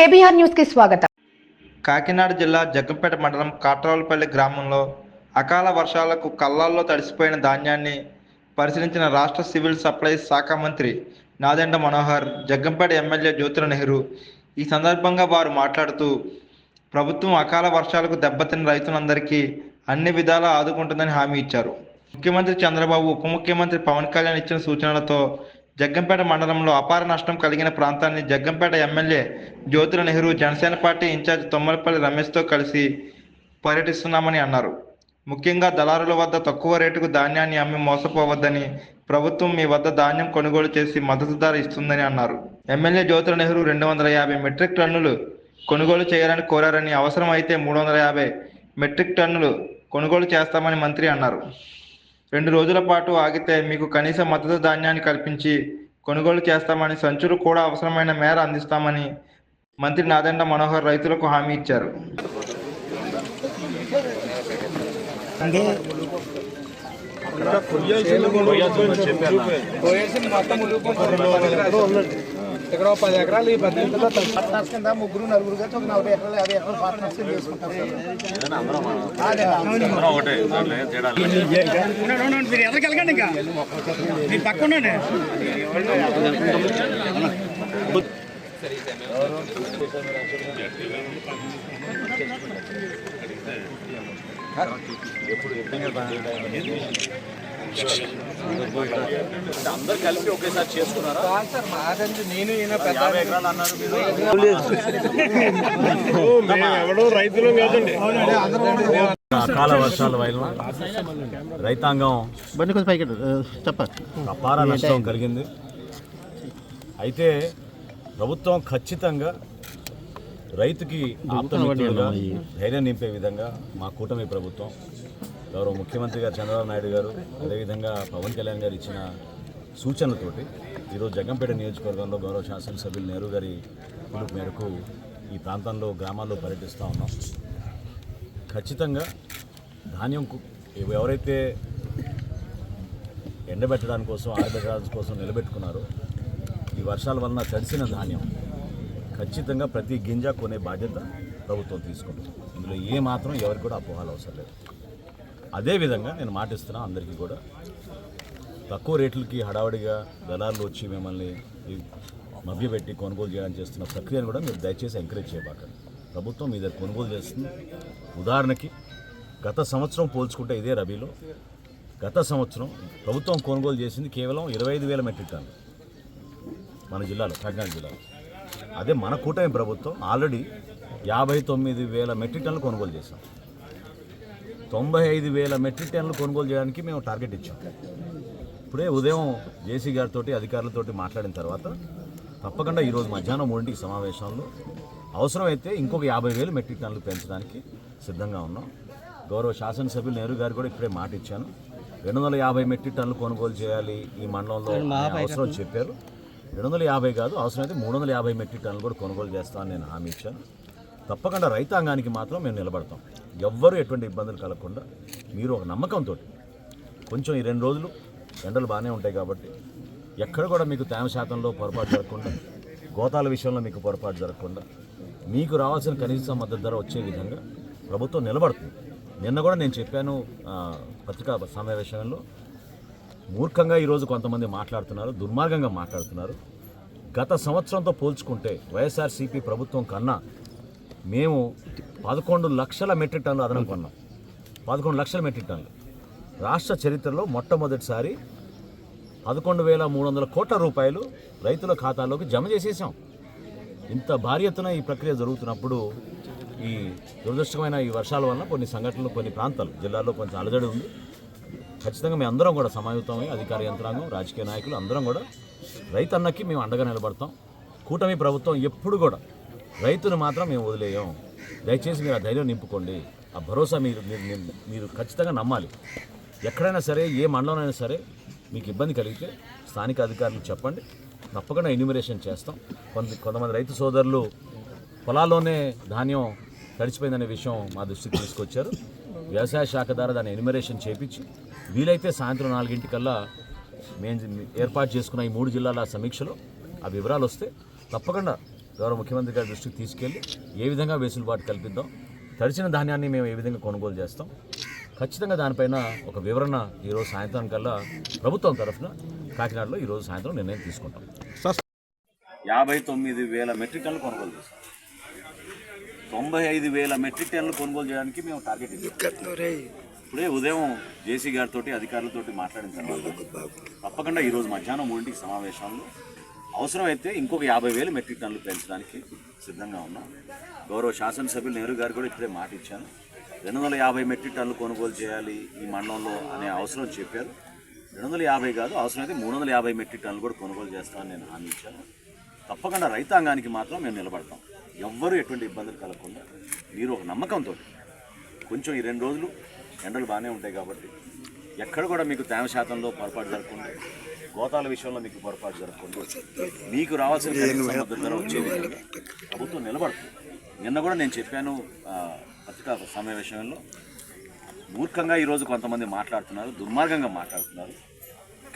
KBR న్యూస్కి స్వాగతం. కాకినాడ జిల్లా జగ్గంపేట మండలం కాట్రావులపల్లి గ్రామంలో అకాల వర్షాలకు కళ్ళాల్లో తడిసిపోయిన ధాన్యాన్ని పరిశీలించిన రాష్ట్ర సివిల్ సప్లైస్ శాఖ మంత్రి నాదెండ మనోహర్ జగ్గంపేట ఎమ్మెల్యే జ్యోతుల నెహ్రూ ఈ సందర్భంగా వారు మాట్లాడుతూ ప్రభుత్వం అకాల వర్షాలకు దెబ్బతిన్న రైతులందరికీ అన్ని విధాలా ఆదుకుంటుందని హామీ ఇచ్చారు. ముఖ్యమంత్రి చంద్రబాబు ఉప ముఖ్యమంత్రి పవన్ కళ్యాణ్ ఇచ్చిన సూచనలతో జగ్గంపేట మండలంలో అపార నష్టం కలిగిన ప్రాంతాన్ని Jaggampeta MLA Jyothula Nehru Janasena party incharge Thommalapalli రమేష్తో కలిసి పర్యటిస్తున్నామని అన్నారు. ముఖ్యంగా దళారుల వద్ద తక్కువ రేటుకు ధాన్యాన్ని అమ్మి మోసపోవద్దని ప్రభుత్వం మీ వద్ద ధాన్యం కొనుగోలు చేసి మద్దతు ధర ఇస్తుందని అన్నారు. ఎమ్మెల్యే జ్యోతుల నెహ్రూ రెండు వందల యాభై మెట్రిక్ టన్నులు కొనుగోలు చేయాలని కోరారని అవసరమైతే మూడు వందల యాభై మెట్రిక్ టన్నులు కొనుగోలు చేస్తామని మంత్రి అన్నారు. రెండు రోజుల పాటు ఆగితే మీకు కనీస మద్దతు ధాన్యాన్ని కల్పించి కొనుగోలు చేస్తామని సంచులు కూడా అవసరమైన మేర అందిస్తామని మంత్రి నాదెండ మనోహర్ రైతులకు హామీ ఇచ్చారు మొత్తం ఇక్కడ పది ఎకరాలు ఈ పది ఇంట్లో పార్ట్నర్స్ కింద ముగ్గురు నలుగురు కలిసి ఒక నలభై ఎకరాలు యాభై ఎకరాలు పార్ట్నర్స్ కింద చేసుకుంటారు. మీరు ఎదరికి వెళ్ళకండి ఇంకా. మీరు పక్క ఉండండి. కాదు సార్ మాదండి నేను ఈయన పెద్ద అకాల వర్షాల వల్ల రైతాంగం బండి కొంచెం పైకి చెప్పండి అపార నష్టం కలిగింది. అయితే ప్రభుత్వం ఖచ్చితంగా రైతుకి ఆప్తమిత్రులుగా ధైర్యం నింపే విధంగా మా కూటమి ప్రభుత్వం గౌరవ ముఖ్యమంత్రి గారు చంద్రబాబు నాయుడు గారు అదేవిధంగా పవన్ కళ్యాణ్ గారు ఇచ్చిన సూచనలతోటి ఈరోజు జగంపేట నియోజకవర్గంలో గౌరవ శాసనసభ్యులు నెహ్రూ గారి పిలుపు మేరకు ఈ ప్రాంతంలో గ్రామాల్లో పర్యటిస్తూ ఉన్నాం. ఖచ్చితంగా ధాన్యం కు- ఎవరైతే ఎండబెట్టడానికి కోసం ఆరబెట్టడానికి కోసం నిలబెట్టుకున్నారో ఈ వర్షాల వలన తడిసిన ధాన్యం ఖచ్చితంగా ప్రతి గింజ కొనే బాధ్యత ప్రభుత్వం తీసుకుంటుంది. ఇందులో ఏ మాత్రం ఎవరికి కూడా అపోహాలు అవసరం లేదు. అదేవిధంగా నేను మాటిస్తున్నా అందరికీ కూడా. తక్కువ రేట్లకి హడావడిగా దళారులు వచ్చి మిమ్మల్ని మభ్యపెట్టి కొనుగోలు చేయడానికి చేస్తున్న ప్రక్రియను కూడా మీరు దయచేసి ఎంకరేజ్ చేయబాకండి. ప్రభుత్వం మీ దగ్గర కొనుగోలు చేస్తుంది. ఉదాహరణకి గత సంవత్సరం పోల్చుకుంటే ఇదే రబీలో. గత సంవత్సరం ప్రభుత్వం కొనుగోలు చేసింది కేవలం ఇరవై ఐదు వేల మెట్రిక్ టన్ను మన జిల్లాలో కాకినాడ జిల్లాలో. అదే మన కూటమి ప్రభుత్వం ఆల్రెడీ యాభై తొమ్మిది వేల మెట్రిక్ టన్నులు కొనుగోలు చేశాం తొంభై ఐదు వేల మెట్రిక్ టన్నులు కొనుగోలు చేయడానికి మేము టార్గెట్ ఇచ్చాం. ఇప్పుడే ఉదయం జేసీ గారితో అధికారులతోటి మాట్లాడిన తర్వాత తప్పకుండా ఈరోజు మధ్యాహ్నం మూడింటికి సమావేశంలో అవసరమైతే ఇంకొక యాభై వేలు మెట్రిక్ టన్నులు పెంచడానికి సిద్ధంగా ఉన్నాం. గౌరవ శాసనసభ్యులు నెహ్రూ గారు కూడా ఇప్పుడే మాట ఇచ్చాను రెండు వందల యాభై మెట్రిక్ టన్నులు కొనుగోలు చేయాలి ఈ మండలంలో అవసరం చెప్పారు. రెండు వందల యాభై కాదు అవసరమైతే మూడు వందల యాభై మెట్రిక్ టన్నులు కూడా కొనుగోలు చేస్తామని నేను హామీ ఇచ్చాను. తప్పకుండా రైతాంగానికి మాత్రం మేము నిలబడతాం. ఎవ్వరూ ఎటువంటి ఇబ్బందులు కలగకుండా మీరు ఒక నమ్మకంతో కొంచెం ఈ రెండు రోజులు ఎండలు బాగానే ఉంటాయి కాబట్టి ఎక్కడ కూడా మీకు తేమ శాతంలో పొరపాటు జరగకుండా గోతాల విషయంలో మీకు పొరపాటు జరగకుండా మీకు రావాల్సిన కనీస మద్దతు ధర వచ్చే విధంగా ప్రభుత్వం నిలబడుతుంది. నిన్న కూడా నేను చెప్పాను పత్రికా సమావేశంలో మూర్ఖంగా ఈరోజు కొంతమంది మాట్లాడుతున్నారు దుర్మార్గంగా మాట్లాడుతున్నారు. గత సంవత్సరంతో పోల్చుకుంటే వైఎస్ఆర్సీపీ ప్రభుత్వం కన్నా మేము పదకొండు లక్షల మెట్రిక్ టన్నులు అదనం కొన్నాం. పదకొండు లక్షల మెట్రిక్ టన్నులు. రాష్ట్ర చరిత్రలో మొట్టమొదటిసారి పదకొండు వేల మూడు వందల కోట్ల రూపాయలు రైతుల ఖాతాలోకి జమ చేసేసాం. ఇంత భారీ ఎత్తున ఈ ప్రక్రియ జరుగుతున్నప్పుడు ఈ దురదృష్టమైన ఈ వర్షాల వల్ల కొన్ని సంఘటనలు కొన్ని ప్రాంతాలు జిల్లాలో కొంచెం అలజడి ఉంది. ఖచ్చితంగా మేము అందరం కూడా సమాయుతమై అధికార యంత్రాంగం రాజకీయ నాయకులు అందరం కూడా రైతన్నకి మేము అండగా నిలబడతాం. కూటమి ప్రభుత్వం ఎప్పుడు కూడా రైతును మాత్రం మేము వదిలేయం. దయచేసి మీరు ఆ ధైర్యం నింపుకోండి. ఆ భరోసా మీరు మీరు మీరు- ఖచ్చితంగా నమ్మాలి. ఎక్కడైనా సరే ఏ మండలంలో సరే మీకు ఇబ్బంది కలిగితే స్థానిక అధికారులకు చెప్పండి. తప్పకుండా ఎన్యూమరేషన్ చేస్తాం. కొంత కొంతమంది రైతు సోదరులు పొలాల్లోనే ధాన్యం తడిచిపోయిందనే విషయం మా దృష్టికి తీసుకొచ్చారు. వ్యవసాయ శాఖ ద్వారా దాన్ని ఎన్యూమరేషన్ చేపించి వీలైతే సాయంత్రం నాలుగింటికల్లా మేము ఏర్పాటు చేసుకున్న ఈ మూడు జిల్లాల సమీక్షలో ఆ వివరాలు వస్తే తప్పకుండా గౌరవ ముఖ్యమంత్రి గారి దృష్టికి తీసుకెళ్ళి ఏ విధంగా వెసులుబాటు కల్పిద్దాం? తడిచిన ధాన్యాన్ని మేము ఏ విధంగా కొనుగోలు చేస్తాం? ఖచ్చితంగా దానిపైన ఒక వివరణ ఈరోజు సాయంత్రం కల్లా ప్రభుత్వం తరఫున కాకినాడలో ఈరోజు సాయంత్రం నిర్ణయం తీసుకుంటాం. యాభై తొమ్మిది వేల మెట్రిక్ టన్నులు కొనుగోలు చేస్తాం. తొంభై ఐదు వేల మెట్రిక్ టన్నులు కొనుగోలు చేయడానికి మేము టార్గెట్ ఇప్పుడే ఉదయం జేసీ గారితో అధికారులతో మాట్లాడిన తర్వాత తప్పకుండా ఈరోజు మధ్యాహ్నం మూడింటికి సమావేశంలో అవసరమైతే ఇంకొక యాభై వేలు మెట్రిక్ టన్నులు పెంచడానికి సిద్ధంగా ఉన్నాం. గౌరవ శాసనసభ్యులు నెహ్రూ గారు కూడా ఇప్పుడే మాట ఇచ్చాను రెండు వందల యాభై మెట్రిక్ టన్నులు కొనుగోలు చేయాలి ఈ మండలంలో అనే అవసరం చెప్పారు. రెండు వందల యాభై కాదు అవసరమైతే మూడు వందల యాభై మెట్రిక్ టన్నులు కూడా కొనుగోలు చేస్తామని నేను హామీ ఇచ్చాను. తప్పకుండా రైతాంగానికి మాత్రం మేము నిలబడతాం. ఎవ్వరూ ఎటువంటి ఇబ్బందులు కలగకుండా మీరు ఒక నమ్మకంతో కొంచెం ఈ రెండు రోజులు ఎండలు బాగానే ఉంటాయి కాబట్టి ఎక్కడ కూడా మీకు తేమ శాతంలో పొరపాటు జరగకుండా గోతాల విషయంలో మీకు పొరపాటు జరగకుండా మీకు రావాల్సిన కనీస మద్దతు ధర వచ్చే విధంగా ప్రభుత్వం నిలబడుతుంది. నిన్న కూడా నేను చెప్పాను పత్రికా సమావేశంలో మూర్ఖంగా ఈరోజు కొంతమంది మాట్లాడుతున్నారు దుర్మార్గంగా మాట్లాడుతున్నారు.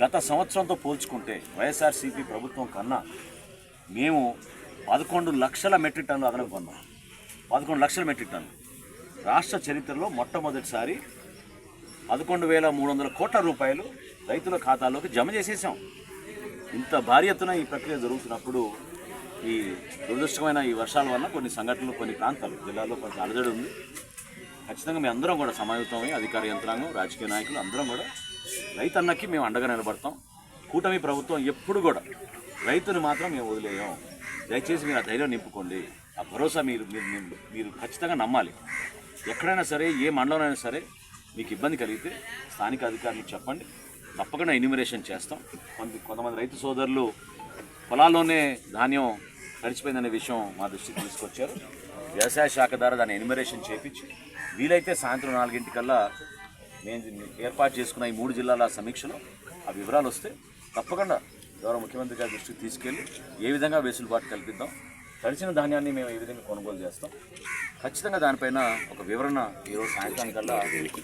గత సంవత్సరంతో పోల్చుకుంటే వైఎస్ఆర్సీపీ ప్రభుత్వం కన్నా మేము పదకొండు లక్షల మెట్రిక్ టన్నులు అదనం కొన్నాం. పదకొండు లక్షల మెట్రిక్ టన్నులు. రాష్ట్ర చరిత్రలో మొట్టమొదటిసారి పదకొండు వేల మూడు వందల కోట్ల రూపాయలు రైతుల ఖాతాలోకి జమ చేసేసాం. ఇంత భారీ ఎత్తున ఈ ప్రక్రియ జరుగుతున్నప్పుడు ఈ దురదృష్టమైన ఈ వర్షాల వల్ల కొన్ని సంఘటనలు కొన్ని ప్రాంతాలు జిల్లాలో కొంత అలజడి ఉంది. ఖచ్చితంగా మేము అందరం కూడా సమాయుతమై అధికార యంత్రాంగం రాజకీయ నాయకులు అందరం కూడా రైతన్నకి మేము అండగా నిలబడతాం. కూటమి ప్రభుత్వం ఎప్పుడు కూడా రైతుని మాత్రం మేము వదిలేయం. దయచేసి మీరు ఆ ధైర్యం నింపుకోండి. ఆ భరోసా మీరు మీరు మీరు- మీరు ఖచ్చితంగా నమ్మాలి. ఎక్కడైనా సరే ఏ మండలంలో సరే మీకు ఇబ్బంది కలిగితే స్థానిక అధికారులకు చెప్పండి. తప్పకుండా ఎన్యూమరేషన్ చేస్తాం. కొంత కొంతమంది రైతు సోదరులు పొలాల్లోనే ధాన్యం తడిచిపోయిందనే విషయం మా దృష్టికి తీసుకొచ్చారు. వ్యవసాయ శాఖ ద్వారా దాన్ని ఎన్యూమరేషన్ చేపించి వీలైతే సాయంత్రం నాలుగింటికల్లా నేను ఏర్పాటు చేసుకున్న ఈ మూడు జిల్లాల సమీక్షలో ఆ వివరాలు వస్తే తప్పకుండా గౌరవ ముఖ్యమంత్రి గారి దృష్టికి తీసుకెళ్ళి ఏ విధంగా వెసులుబాటు కల్పిద్దాం తడిచిన ధాన్యాన్ని మేము ఏ విధంగా కొనుగోలు చేస్తాం ఖచ్చితంగా దానిపైన ఒక వివరణ ఈరోజు సాయంత్రానికల్లా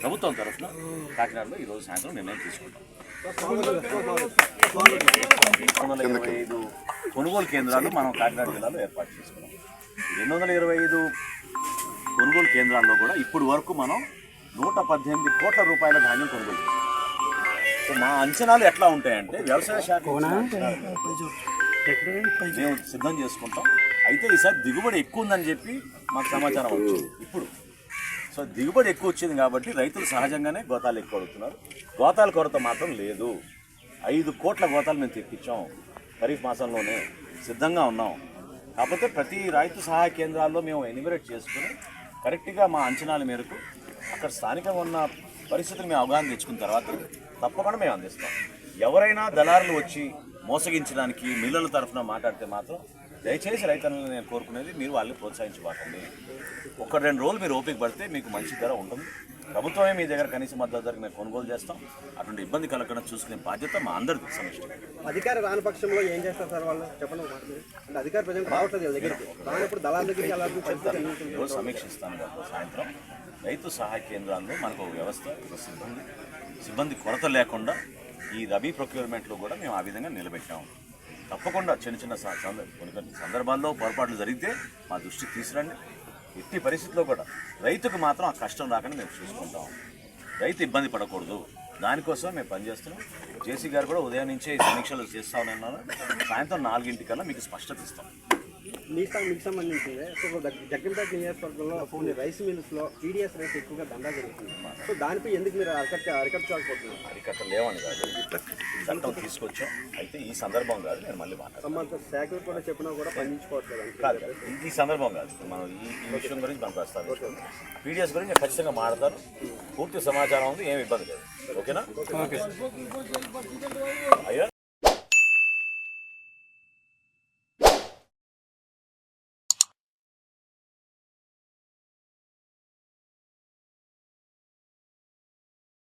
ప్రభుత్వం తరఫున కాకినాడలో ఈరోజు సాయంత్రం నిర్ణయం తీసుకుంటాం. వందల ఇరవై ఐదు కొనుగోలు కేంద్రాలు మనం కాకినాడ జిల్లాలో ఏర్పాటు చేసుకున్నాం. రెండు వందల ఇరవై ఐదు కొనుగోలు కేంద్రాల్లో కూడా ఇప్పుడు వరకు మనం నూట పద్దెనిమిది కోట్ల రూపాయల ధాన్యం కొనుగోలు. సో మా అంచనాలు ఎట్లా ఉంటాయంటే వ్యవసాయ శాఖ మేము సిద్ధం చేసుకుంటాం. అయితే ఈసారి దిగుబడి ఎక్కువ ఉందని చెప్పి మాకు సమాచారం వచ్చింది. ఇప్పుడు సో దిగుబడి ఎక్కువ వచ్చింది కాబట్టి రైతులు సహజంగానే గోతాలు ఎక్కువ అడుగుతున్నారు. గోతాల కొరత మాత్రం లేదు. ఐదు కోట్ల గోతాలు మేము తెప్పించాం. ఖరీఫ్ మాసంలోనే సిద్ధంగా ఉన్నాం. కాకపోతే ప్రతి రైతు సహాయ కేంద్రాల్లో మేము ఎనిమిరేట్ చేసుకుని కరెక్ట్గా మా అంచనాల మేరకు అక్కడ స్థానికంగా ఉన్న పరిస్థితులు మేము అవగాహన తెచ్చుకున్న తర్వాత తప్పకుండా మేము అందిస్తాం. ఎవరైనా దళారులు వచ్చి మోసగించడానికి మిల్లల తరఫున మాట్లాడితే మాత్రం దయచేసి రైతులను నేను కోరుకునేది మీరు వాళ్ళని ప్రోత్సహించబాకండి. ఒక రెండు రోజులు మీరు ఓపిక పడితే మీకు మంచి ధర ఉంటుంది. ప్రభుత్వమే మీ దగ్గర కనీస మద్దతు ధరకు మేము కొనుగోలు చేస్తాం. అటువంటి ఇబ్బంది కలగకుండా చూసుకునే బాధ్యత మా అందరిది సమిష్టి. అధికార రాని పక్షంలో ఏం చేస్తారు సార్ వాళ్ళు? చెప్పండి. అంటే అధికార ప్రజలు రావట్లేదు దగ్గరికి. రానప్పుడు దళాల సమీక్షిస్తాను సాయంత్రం. రైతు సహాయ కేంద్రాల్లో మనకు ఒక వ్యవస్థ ఒక సిబ్బంది. సిబ్బంది కొరత లేకుండా ఈ రబీ ప్రొక్యూర్మెంట్లో కూడా మేము ఆ విధంగా నిలబెట్టాము. తప్పకుండా చిన్న చిన్న స- కొన్ని కొన్ని సందర్భాల్లో పొరపాట్లు జరిగితే మా దృష్టికి తీసుకురండి. ఎట్టి పరిస్థితుల్లో కూడా రైతుకు మాత్రం ఆ కష్టం రాకుండా మేము చూసుకుంటాం. రైతు ఇబ్బంది పడకూడదు. దానికోసం మేము పనిచేస్తున్నాం. జేసీ గారు కూడా ఉదయం నుంచే సమీక్షలు సమీక్షలు చేస్తామన్నారు సాయంత్రం నాలుగింటికల్లా మీకు స్పష్టత ఇస్తాం. మీ మీకు సంబంధించింది. సో జగ్గంపేట నియోజకవర్గంలో కొన్ని రైస్ మిల్స్లో టీడీఎస్ రైస్ ఎక్కువగా దందా జరుగుతుంది. సో దానిపై ఎందుకు మీరు అరికట్ట అరికట్టుకోకపోతున్నారు అరికట్ట లేవని కాదు. చట్టం తీసుకొచ్చాం. అయితే ఈ సందర్భం కాదు నేను మళ్ళీ మాట్లాడతాను. శాఖలు కూడా చెప్పినా కూడా స్పందించుకోవట్లేదు అంటే కాదు కాదు. ఈ- సందర్భం కాదు. మనం ఈ విషయం గురించి మనం ప్రస్తావించాం పీడిఎస్ గురించి నేను ఖచ్చితంగా మాడతాను పూర్తి సమాచారం ఉంది ఏమి ఇబ్బంది లేదు. ఓకేనా? అయ్యా?